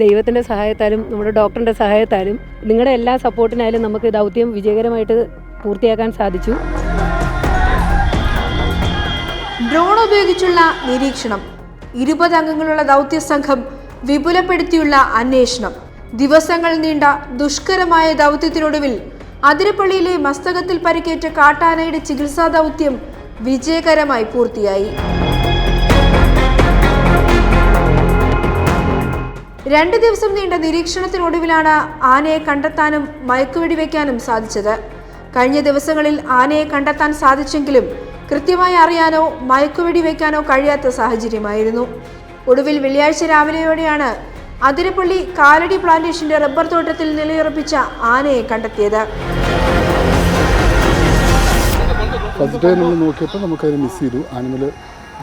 ദൈവത്തിന്റെ സഹായത്താലും നമ്മുടെ ഡോക്ടറിന്റെ സഹായത്താലും നിങ്ങളുടെ എല്ലാ സപ്പോർട്ടിനായാലും നമുക്ക് ദൗത്യം വിജയകരമായിട്ട് പൂർത്തിയാക്കാൻ സാധിച്ചു. ഡ്രോൺ ഉപയോഗിച്ചുള്ള നിരീക്ഷണം ഇരുപത് അംഗങ്ങളുള്ള ദൗത്യ സംഘം വിപുലപ്പെടുത്തിയുള്ള അന്വേഷണം ദിവസങ്ങൾ നീണ്ട ദുഷ്കരമായ ദൗത്യത്തിനൊടുവിൽ അതിരപ്പള്ളിയിലെ മസ്തകത്തിൽ പരിക്കേറ്റ കാട്ടാനയുടെ ചികിത്സാ ദൗത്യം വിജയകരമായി പൂർത്തിയായി. രണ്ട് ദിവസം നീണ്ട നിരീക്ഷണത്തിനൊടുവിലാണ് ആനയെ കണ്ടെത്താനും മയക്കുവെടി വയ്ക്കാനും സാധിച്ചത്. കഴിഞ്ഞ ദിവസങ്ങളിൽ ആനയെ കണ്ടെത്താൻ സാധിച്ചെങ്കിലും കൃത്യമായി അറിയാനോ മയക്കുവെടി വയ്ക്കാനോ കഴിയാത്ത സാഹചര്യമായിരുന്നു. ഒടുവിൽ വെള്ളിയാഴ്ച രാവിലെയോടെയാണ് അതിരപ്പള്ളി കാലടി പ്ലാന്റേഷന്റെ റബ്ബർ തോട്ടത്തിൽ നിലയുറപ്പിച്ച ആനയെ കണ്ടെത്തിയത്. നമ്മൾ നോക്കിയപ്പോൾ നമുക്കത് മിസ് ചെയ്തു. ആനിമൽ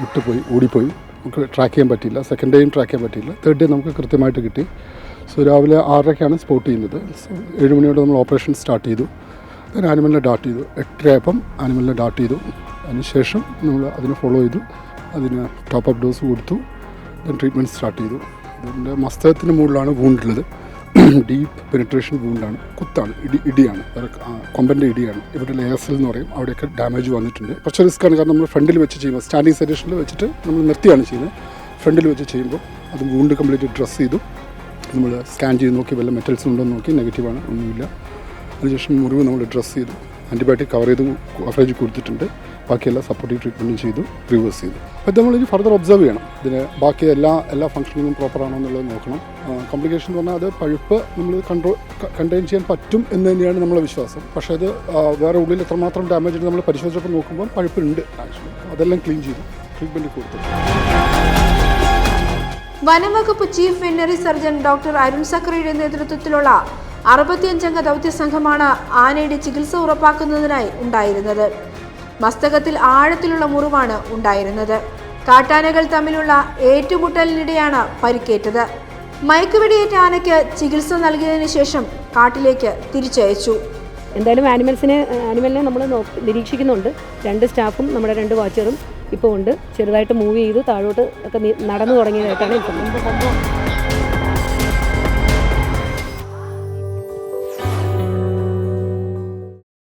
വിട്ടുപോയി ഓടിപ്പോയി. നമുക്ക് ട്രാക്ക് ചെയ്യാൻ പറ്റിയില്ല. സെക്കൻഡ് ഡേയും ട്രാക്ക് ചെയ്യാൻ പറ്റിയില്ല. തേർഡ് ഡേ നമുക്ക് കൃത്യമായിട്ട് കിട്ടി. സോ രാവിലെ ആറരയ്ക്കാണ് സ്പോട്ട് ചെയ്യുന്നത്. ഏഴ് മണിയോടെ നമ്മൾ ഓപ്പറേഷൻ സ്റ്റാർട്ട് ചെയ്തു. അതിന് ആനിമലിനെ ഡാട്ട് ചെയ്തു. എട്ടരയപ്പം ആനിമലിനെ ഡാട്ട് ചെയ്തു. അതിനുശേഷം നമ്മൾ അതിനെ ഫോളോ ചെയ്തു. അതിന് ടോപ്പ് അപ്പ് ഡോസ് കൊടുത്തു. ദെൻ ട്രീറ്റ്മെന്റ് സ്റ്റാർട്ട് ചെയ്തു. അതിന്റെ മസ്തകത്തിന് മുകളിലാണ് വൂണ്ടുള്ളത് ഡീപ്പ് പെനിട്രേഷൻ വൂണ്ടാണ് കുത്താണ് ഇടി ഇടിയാണ്. കൊമ്പന്റെ ഇടിയാണ്. ഇവിടെ ലേസൽ എന്ന് പറയും. അവിടെയൊക്കെ ഡാമേജ് വന്നിട്ടുണ്ട്. കുറച്ച് റിസ്ക് ആണ്. കാരണം നമ്മൾ ഫ്രണ്ടിൽ വെച്ച് ചെയ്യുമ്പോൾ സ്റ്റാൻഡിങ് സെറ്റേഷനിൽ വെച്ചിട്ട് നമ്മൾ നിർത്തിയാണ് ചെയ്യുന്നത്. ഫ്രണ്ടിൽ വെച്ച് ചെയ്യുമ്പോൾ അത് വൂണ്ട് കംപ്ലീറ്റ് ഡ്രസ്സ് ചെയ്തു. നമ്മൾ സ്കാൻ ചെയ്ത് നോക്കി വല്ല മെറ്റൽസ് ഉണ്ടോ എന്ന് നോക്കി നെഗറ്റീവാണ് ഒന്നുമില്ല. അതിനുശേഷം മുറിവ് നമ്മൾ ഡ്രസ്സ് ചെയ്തു. ആന്റിബയോട്ടിക് കവർ ചെയ്ത് കവറേജ് കൊടുത്തിട്ടുണ്ട്. ബാക്കിയെല്ലാം സപ്പോർട്ടീവ് ട്രീറ്റ്മെന്റും ചെയ്തു റിവേഴ്സ് ചെയ്തു. അപ്പോൾ നമ്മൾ ഇനി ഫർദർ ഒബ്സർവ് ചെയ്യണം. ഇതിന് ബാക്കി എല്ലാ എല്ലാ ഫംഗ്ഷനിങ്ങും പ്രോപ്പർ ആണോ എന്നുള്ളത് നോക്കണം. കോംപ്ലിക്കേഷൻ എന്ന് പറഞ്ഞാൽ അത് പഴുപ്പ് നമ്മൾ കൺട്രോൾ കണ്ടെയ്ൻ ചെയ്യാൻ പറ്റും എന്ന് തന്നെയാണ് നമ്മളെ വിശ്വാസം. പക്ഷേ അത് വേറെ ഉള്ളിൽ എത്രമാത്രം ഡാമേജ് ഉണ്ട് നമ്മൾ പരിശോധിച്ചപ്പോൾ നോക്കുമ്പോൾ പഴുപ്പുണ്ട് ആക്ച്വലി അതെല്ലാം ക്ലീൻ ചെയ്തു ട്രീറ്റ്മെന്റ് കൊടുത്തു. വനംവകുപ്പ് chief veterinary surgeon doctor Arun സക്രയുടെ നേതൃത്വത്തിലുള്ള അറുപത്തിയഞ്ചംഗ ദൗത്യ സംഘമാണ് ആനയുടെ ചികിത്സ ഉറപ്പാക്കുന്നതിനായി ഉണ്ടായിരുന്നത്. മസ്തകത്തിൽ ആഴത്തിലുള്ള മുറിവാണ് ഉണ്ടായിരുന്നത്. കാട്ടാനകൾ തമ്മിലുള്ള ഏറ്റുമുട്ടലിനിടെയാണ് പരിക്കേറ്റത്. മയക്കുവെടിയേറ്റ ആനയ്ക്ക് ചികിത്സ നൽകിയതിനു ശേഷം കാട്ടിലേക്ക് തിരിച്ചയച്ചു. എന്തായാലും ആനിമൽസിനെ ആനിമലിനെ നമ്മൾ നിരീക്ഷിക്കുന്നുണ്ട്. രണ്ട് സ്റ്റാഫും നമ്മുടെ രണ്ട് വാച്ചറും ഇപ്പോൾ ഉണ്ട്. ചെറുതായിട്ട് മൂവ് ചെയ്ത് താഴോട്ട് ഒക്കെ നടന്നു തുടങ്ങിയതായിട്ടാണ് ഇൻഫർമേഷൻ